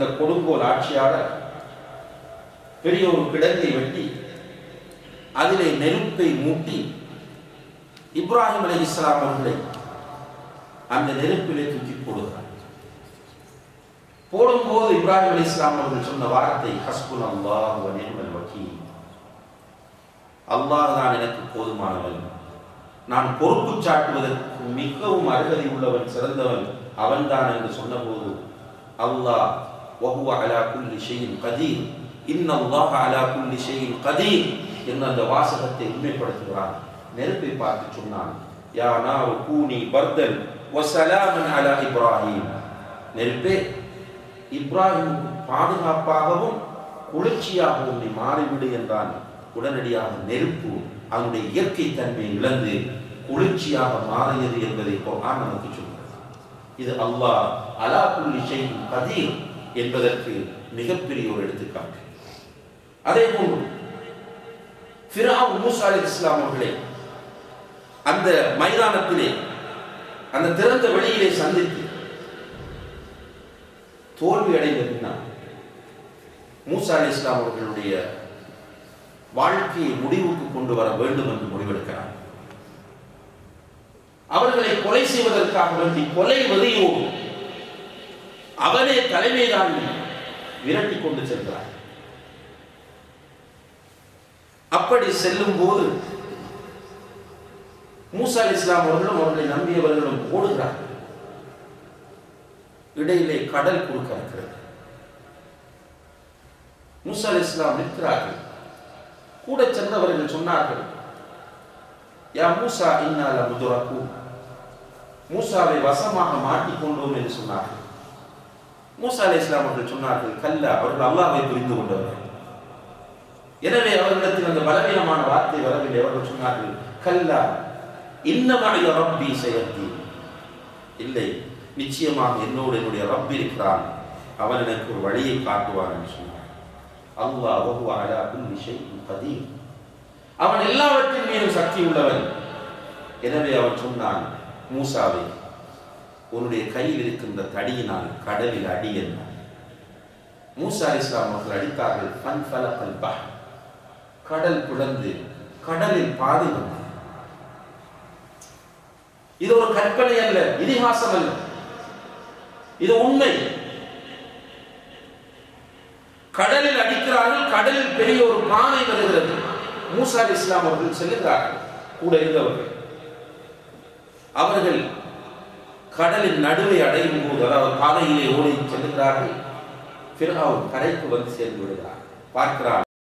அந்த கொடுங்கோல் ஆட்சியாளர் பெரிய ஒரு கிடங்கை வெட்டி அதிலே நெருப்பை மூட்டி இப்ராஹிம் அலி இஸ்லாம் அவர்களை அந்த நெருப்பிலே தூக்கி போடுகிறார். போடும்போது இப்ராஹிம் அலி இஸ்லாம் அவர்கள் சொன்ன வார்த்தை ஹஸ்புல் அல்லாஹ் வ நிஅமல் அல்லாஹ் தான் எனக்கு போதுமானவன். நான் பொறுப்பு சாட்டுவதற்கு மிகவும் அருகதை உள்ளவன் சிறந்தவன் அவன்தான் என்று சொன்னபோது அல்லாஹ் வஹுவ அலா شيء قدير. إن الله على كل شيء قدير. என்ற அந்த வாசகத்தை உண்மைப்படுத்துகிறான் நெருப்பை பார்த்து சொன்னான் யா நாரு கூனி பர்தன் வசலாமன் அலா இப்ராஹிம் நெருப்பே இப்ராஹிம் பாதுகாப்பாகவும் குளிர்ச்சியாகவும் நீ மாறிவிடு என்றான் உடனடியாக நெருப்பு அதனுடைய இயற்கை தன்மையை இழந்து குளிர்ச்சியாக மாறியது என்பதை நமக்கு சொல்கிறது இது அல்லாஹ் அலா குல்லி செய்யும் கதீர் என்பதற்கு மிகப்பெரிய ஒரு எடுத்துக்காட்டு. அதே போன்று ஃபிரௌன் மூசா அலி இஸ்லாம் அவர்களை அந்த மைதானத்திலே அந்த திறந்த வெளியிலே சந்தித்து தோல்வி அடைந்ததுன்னா மூசா அலி இஸ்லாம் அவர்களுடைய வாழ்க்கையை முடிவுக்கு கொண்டு வர வேண்டும் என்று முடிவெடுக்கிறார். அவர்களை கொலை செய்வதற்காக வேண்டி கொலை வதையோடு அவனே தலைமையிலான விரட்டி கொண்டு சென்றார் அப்படி செல்லும் போது மூசா இஸ்லாம் அவர்களும் அவர்களை நம்பியவர்களும் ஓடுகிறார்கள் இடையிலே கடல் குறுக்க இருக்கிறது. மூசா இஸ்லாம் நிற்கிறார்கள். கூட சென்றவர்கள் சொன்னார்கள் யா மூசா இன்னால முதுரக்கு மூசாவை வசமாக மாட்டிக்கொண்டோம் என்று சொன்னார்கள். மூசா அலி இஸ்லாம் அவர்கள் சொன்னார்கள் கல்ல அவர்கள் அல்லாஹ்வை புரிந்து கொண்டவர்கள். எனவே அவர்களிடத்தில் அந்த பலவீனமான வார்த்தை வரவில்லை. அவர்கள் சொன்னார்கள் கல்லா இன்னமாய ரப்பி செயத்தி. இல்லை நிச்சயமாக என்னோடு என்னுடைய ரப்பி இருக்கிறான். அவன் எனக்கு ஒரு வழியை காட்டுவான் என்று சொன்னார் அல்லாஹ் வஹுவ அலா குல்லி ஷைஇன் கதீர். அவன் எல்லாவற்றின் மீதும் சக்தி உள்ளவன். எனவே அவன் சொன்னான் மூசாவை உன்னுடைய கையில் இருக்கின்ற தடியினால் கடலில் அடி என்ன மூசா இஸ்லாம் அவர்கள் அடித்தார்கள் ஃபன் ஃபலகல் பஹ் கடல் பிளந்து கடலில் பாதை வந்தது இது ஒரு கற்பனை அல்ல இதிகாசம் அல்ல. இது உண்மை. கடலில் அடிக்கிறார்கள் கடலில் பெரிய ஒரு பானை வருகிறது. மூசா இஸ்லாம் அவர்கள் செல்லுகிறார்கள் கூட இருந்தவர்கள். அவர்கள் கடலின் நடுவை அடையும் போது அதாவது பாதையிலே ஓடி செல்லுகிறார்கள். பிறகு கரைக்கு வந்து சேர்ந்து விடுகிறார். பார்க்கிறார்.